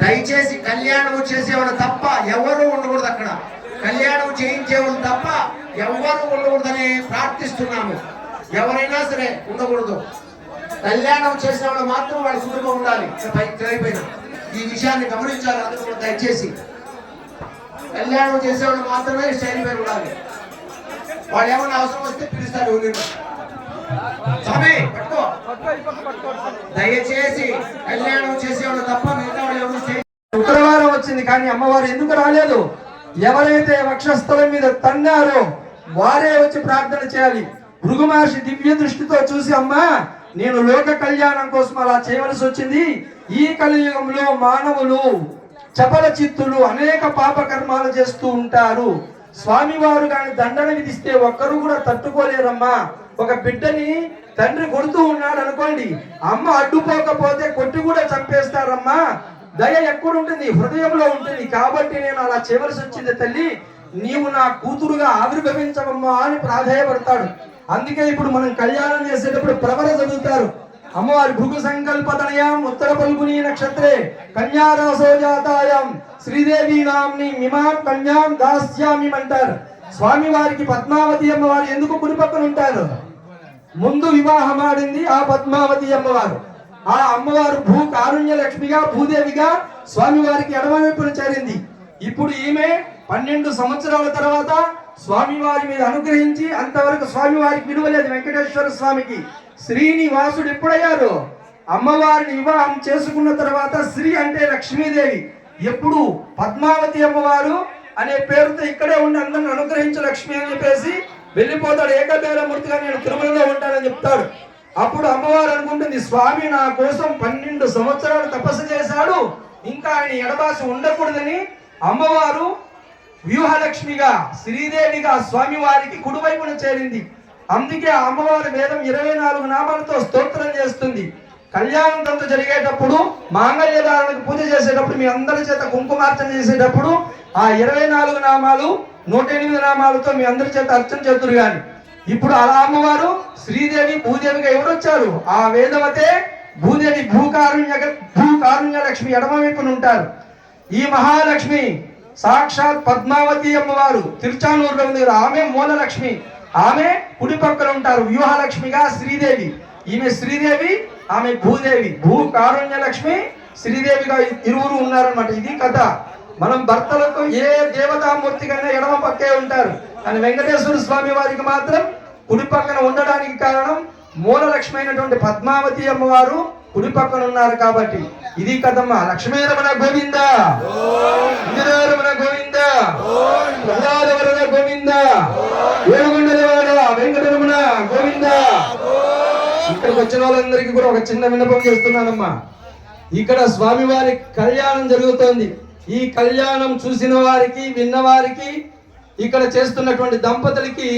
దయచేసి కళ్యాణం చేసేవాడు తప్ప ఎవరు ఉండకూడదు అక్కడ. కళ్యాణం చేయించేవాళ్ళు తప్ప ఎవరు ఉండకూడదని ప్రార్థిస్తున్నాము. ఎవరైనా సరే ఉండకూడదు. కళ్యాణం చేసిన వాళ్ళు మాత్రం వాళ్ళ కుటుంబం ఉండాలి. ఇక తెలియపోయిన ఈ విషయాన్ని గమనించాలి అందుకు దయచేసి. కళ్యాణం చేసేవాడు మాత్రమే స్టైల్ ఉండాలి. వాళ్ళు ఏమైనా అవసరం వస్తే పిలుస్తారు పట్టుకో. దయచేసి కళ్యాణం చేసేవాళ్ళు తప్ప మిగతా వాళ్ళు ఎవరు శుక్రవారం వచ్చింది కానీ అమ్మవారు ఎందుకు రాలేదు? ఎవరైతే వక్షస్థలం మీద తన్నారో వారే వచ్చి ప్రార్థన చేయాలి. భృగు మహర్షి దివ్య దృష్టితో చూసి అమ్మా నేను లోక కళ్యాణం కోసం అలా చేయవలసి వచ్చింది. ఈ కలియుగంలో మానవులు చపల చిత్తులు అనేక పాప కర్మాలు చేస్తూ ఉంటారు. స్వామివారు కాని దండన విధిస్తే ఒక్కరు కూడా తట్టుకోలేరమ్మా. ఒక బిడ్డని తండ్రి కొడుతూ ఉన్నాడు అనుకోండి అమ్మ అడ్డుపోకపోతే కొట్టి కూడా చంపేస్తారమ్మా. దయ ఎక్కడుంటుంది హృదయంలో ఉంటుంది. కాబట్టి నేను అలా చేయవలసి వచ్చింది తల్లి నీవు నా కూతురుగా ఆవిర్భవించవమ్మా అని ప్రాధేయపడతాడు. అందుకే ఇప్పుడు మనం కళ్యాణం చేసేటప్పుడు ప్రవర చదువుతారు. అమ్మవారి భృగు సంకల్పతనయాం ఉత్తర పల్గుని నక్షత్రే కన్యారాసోజాతాయాం శ్రీదేవి నామ్ని మిమాం కన్యాం దాస్యామి అంటారు. స్వామి వారికి పద్మావతి అమ్మవారు ఎందుకు కుడి పక్కన ఉంటారు? ముందు వివాహం ఆడింది ఆ పద్మావతి అమ్మవారు. ఆ అమ్మవారు భూ కారుణ్య లక్ష్మిగా భూదేవిగా స్వామివారికి ఎడమవైపున చేరింది. ఇప్పుడు ఈమె పన్నెండు సంవత్సరాల తర్వాత స్వామివారి మీద అనుగ్రహించి అంతవరకు స్వామివారికి విలువలేదు వెంకటేశ్వర స్వామికి. శ్రీనివాసుడు ఎప్పుడయ్యారు? అమ్మవారిని వివాహం చేసుకున్న తర్వాత శ్రీ అంటే లక్ష్మీదేవి. ఎప్పుడు? పద్మావతి అమ్మవారు అనే పేరుతో ఇక్కడే ఉండి అందరిని అనుగ్రహించు లక్ష్మి అని చెప్పేసి వెళ్ళిపోతాడు. ఏకబేరమూర్తిగా నేను తిరుమలలో ఉంటానని చెప్తాడు. అప్పుడు అమ్మవారు అనుకుంటుంది స్వామి నా కోసం పన్నెండు సంవత్సరాలు తపస్సు చేశాడు. ఇంకా ఆయన ఎడబాసి ఉండకూడదని. అమ్మవారు వ్యూహలక్ష్మిగా శ్రీదేవిగా స్వామివారికి కుడివైపున చేరింది. అందుకే ఆ అమ్మవారి వేదం ఇరవై నాలుగు నామాలతో స్తోత్రం చేస్తుంది. కళ్యాణంతో జరిగేటప్పుడు మాంగళ్యదారునికి పూజ చేసేటప్పుడు మీ అందరి చేత కుంకుమార్చన చేసేటప్పుడు ఆ ఇరవై నాలుగు నామాలు నూట ఎనిమిది నామాలతో మీ అందరి చేత అర్చన చేతురు కానీ ఇప్పుడు అలా అమ్మవారు శ్రీదేవి భూదేవిగా ఎవరు వచ్చారు ఆ వేదవతే భూదేవి భూకారుణ్య భూకారుణ్య లక్ష్మి ఎడమ వైపున ఉంటారు. ఈ మహాలక్ష్మి సాక్షాత్ పద్మావతి అమ్మవారు తిరుచానూరులో ఉంది ఆమె మూలలక్ష్మి. ఆమె కుడి పక్కన ఉంటారు వ్యూహలక్ష్మిగా శ్రీదేవి. ఈమె శ్రీదేవి ఆమె భూదేవి. భూ కారుణ్య లక్ష్మి శ్రీదేవిగా ఇరువురు ఉన్నారన్నమాట. ఇది కథ. మనం భర్తలకు ఏ దేవతామూర్తికైనా ఎడమ పక్కే ఉంటారు. కానీ వెంకటేశ్వర స్వామి వారికి మాత్రం కుడి పక్కన ఉండడానికి కారణం మూలలక్ష్మి అయినటువంటి పద్మావతి అమ్మవారు కుడి పక్కన ఉన్నారు కాబట్టి. ఇది కదమ్మ లక్ష్మీ రమణ గోవింద. ఇందిరారమణ గోవింద. ప్రహ్లాదవరణ గోవింద. ఏడుగుండలవాడ వెంకటరమణ గోవింద. ఇక్కడికి వచ్చిన వాళ్ళందరికీ కూడా ఒక చిన్న విన్నపం చేస్తున్నానమ్మా. ఇక్కడ స్వామివారి కళ్యాణం జరుగుతోంది. ఈ కళ్యాణం చూసిన వారికి విన్నవారికి ఇక్కడ చేస్తున్నటువంటి దంపతులకి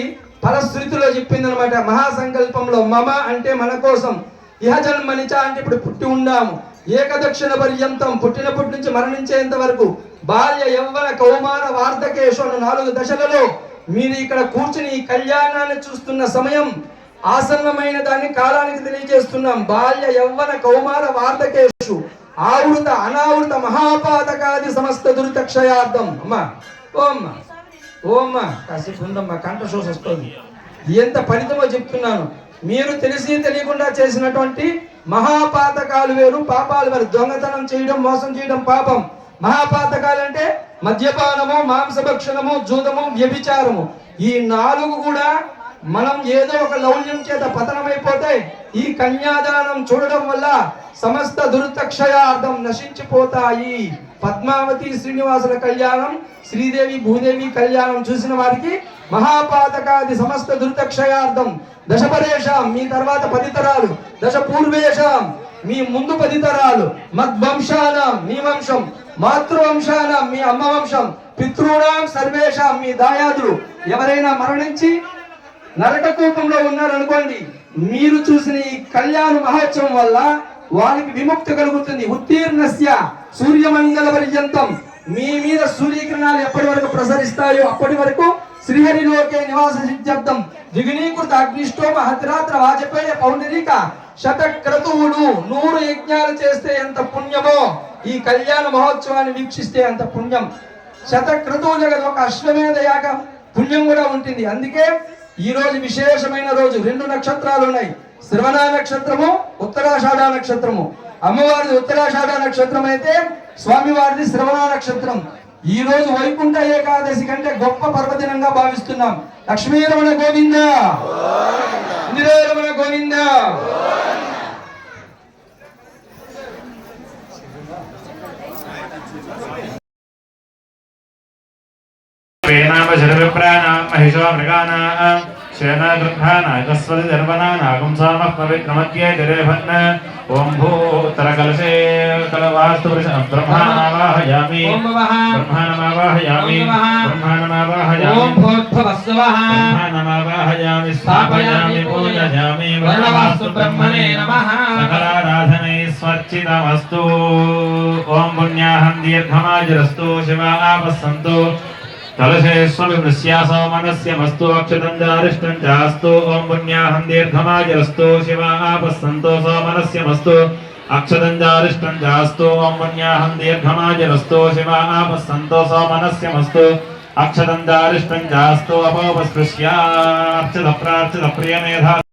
ఫలశ్రుతిలో చెప్పిందనమాట మహాసంకల్పంలో మమ అంటే మన కోసం. ఇహజన్మనిచ అంటే ఇప్పుడు పుట్టి ఉండాము. ఏకదక్షిణ పర్యంతం పుట్టినప్పటి నుంచి మరణించేంత వరకు బాల్య యవ్వన కౌమార వార్ధకేశు అన్న నాలుగు దశలలో మీరు ఇక్కడ కూర్చుని ఈ కళ్యాణాన్ని చూస్తున్న సమయం ఆసన్నమైన దాన్ని కాలానికి తెలియజేస్తున్నాం. బాల్య యవ్వన కౌమార వార్ధకేశు ఆవృత అనావృత మహాపాతకాది సమస్త దురితక్షయార్థం అమ్మా ఓ అమ్మా. ఓ అమ్మా కాసేపు ఉందమ్మా కంఠశోష వస్తుంది. ఎంత ఫలితమో చెప్తున్నాను. మీరు తెలిసి తెలియకుండా చేసినటువంటి మహాపాతకాలు వేరు పాపాలు వేరు. దొంగతనం చేయడం మోసం చేయడం పాపం. మహాపాతకాలు అంటే మద్యపానము మాంసభక్షణము జూదము వ్యభిచారము. ఈ నాలుగు కూడా మనం ఏదో ఒక లౌల్యం చేత పతనమైపోతే ఈ కన్యాదానం చూడడం వల్ల సమస్త దుర్తక్షయార్థం నశించిపోతాయి. పద్మావతి శ్రీనివాసుల కళ్యాణం శ్రీదేవి భూదేవి కళ్యాణం చూసిన వారికి మహాపాతకాది సమస్త దుర్తక్షయార్థం దశపరేషాం మీ తర్వాత పది తరాలు దశ పూర్వేషాం మీ ముందు పది తరాలు మద్వంశానం మీ వంశం మాతృవంశాన మీ అమ్మ వంశం పితృణాం సర్వేషాం మీ దాయాదులు ఎవరైనా మరణించి నరక కూపంలో ఉన్నారనుకోండి మీరు చూసిన ఈ కళ్యాణ మహోత్సవం వల్ల వారికి విముక్తి కలుగుతుంది. ఉత్తీర్ణస్య సూర్యమంగళ పర్యంతం. మీ మీద సూర్యకిరణాలు ఎప్పటి వరకు ప్రసరిస్తాయో అప్పటి వరకు శ్రీహరిలోకే నివాస సిద్ధ్యర్థం. దిగునీకృత అగ్నిష్టోమ హతిరాత్ర వాజపేయ పౌండరీక శత క్రతువులు నూరు యజ్ఞాలు చేస్తే ఎంత పుణ్యమో ఈ కళ్యాణ మహోత్సవాన్ని వీక్షిస్తే అంత పుణ్యం. శత క్రతువులు కదా ఒక అశ్వమేధ యాగం. పుణ్యం కూడా ఉంటుంది. అందుకే ఈ రోజు విశేషమైన రోజు. రెండు నక్షత్రాలు ఉన్నాయి. శ్రవణ నక్షత్రము ఉత్తరాషాఢ నక్షత్రము. అమ్మవారిది ఉత్తరాషాఢ నక్షత్రం అయితే స్వామివారిది శ్రవణ నక్షత్రం. ఈ రోజు వైకుంఠ ఏకాదశి కంటే గొప్ప పర్వదినంగా భావిస్తున్నాం. లక్ష్మీరమణ గోవింద? ఇందిరారమణ గోవింద? पेनाम शरविप्राणां महिषो मृगाणां शेनागृह्णानायतस्वति धर्मणानागुंसामः पविक्रमत्ये ॐ भूतरकलशे कलवास्तु ब्रह्माणमावाहयामि ब्रह्माणमावाहयामि ब्रह्माणमावाहयामि स्थापयामि पूजयामि ब्रह्मणे नमः सकलाराधनै स्वर्चितमस्तु ॐ पुण्याहं दीर्घमाजरस्तु शिवा सन्तु స్వర్చితమస్తు ఓం పుణ్యాహం దీర్ఘమాజరస్తు శివా ఆపస్సంతు కలశేశ్వరుస్యాసో మనస్య మస్తు అక్షతం చారిష్టం చాస్తు ఓం పుణ్యాహం దీర్ఘమాజరస్తు శివా ఆపస్సంతు సో మనస్య మస్తు అక్షతం చారిష్టం చాస్తు ఓం పుణ్యాహం దీర్ఘమాజరస్తు